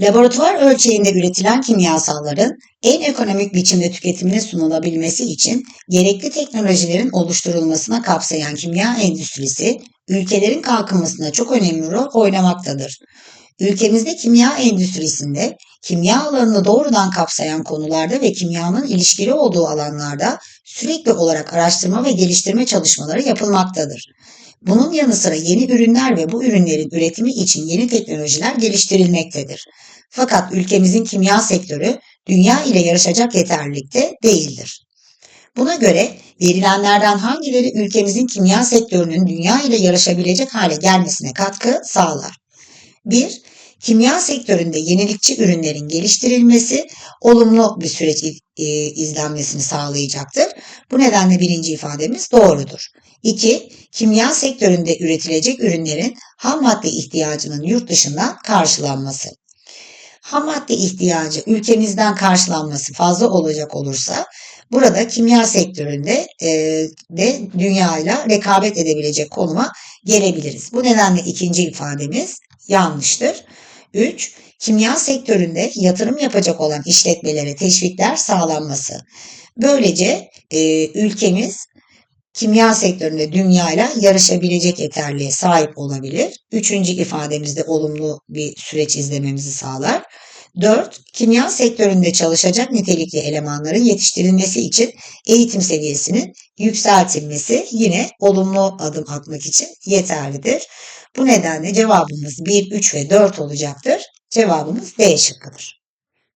Laboratuvar ölçeğinde üretilen kimyasalların en ekonomik biçimde tüketimine sunulabilmesi için gerekli teknolojilerin oluşturulmasına kapsayan kimya endüstrisi, ülkelerin kalkınmasında çok önemli rol oynamaktadır. Ülkemizde kimya endüstrisinde, kimya alanını doğrudan kapsayan konularda ve kimyanın ilişkili olduğu alanlarda sürekli olarak araştırma ve geliştirme çalışmaları yapılmaktadır. Bunun yanı sıra yeni ürünler ve bu ürünlerin üretimi için yeni teknolojiler geliştirilmektedir. Fakat ülkemizin kimya sektörü dünya ile yarışacak yeterlilikte değildir. Buna göre verilenlerden hangileri ülkemizin kimya sektörünün dünya ile yarışabilecek hale gelmesine katkı sağlar? 1. Kimya sektöründe yenilikçi ürünlerin geliştirilmesi olumlu bir süreç e, izlenmesini sağlayacaktır. Bu nedenle birinci ifademiz doğrudur. 2. Kimya sektöründe üretilecek ürünlerin ham madde ihtiyacının yurt dışından karşılanması. Ham madde ihtiyacı ülkemizden karşılanması fazla olacak olursa burada kimya sektöründe e, de dünyayla rekabet edebilecek konuma gelebiliriz. Bu nedenle ikinci ifademiz yanlıştır. 3. Kimya sektöründe yatırım yapacak olan işletmelere teşvikler sağlanması. Böylece e, ülkemiz kimya sektöründe dünyayla yarışabilecek yeterliğe sahip olabilir. Üçüncü ifademizde olumlu bir süreç izlememizi sağlar. 4. Kimya sektöründe çalışacak nitelikli elemanların yetiştirilmesi için eğitim seviyesinin yükseltilmesi yine olumlu adım atmak için yeterlidir. Bu nedenle cevabımız 1, 3 ve 4 olacaktır. Cevabımız D şıkkıdır.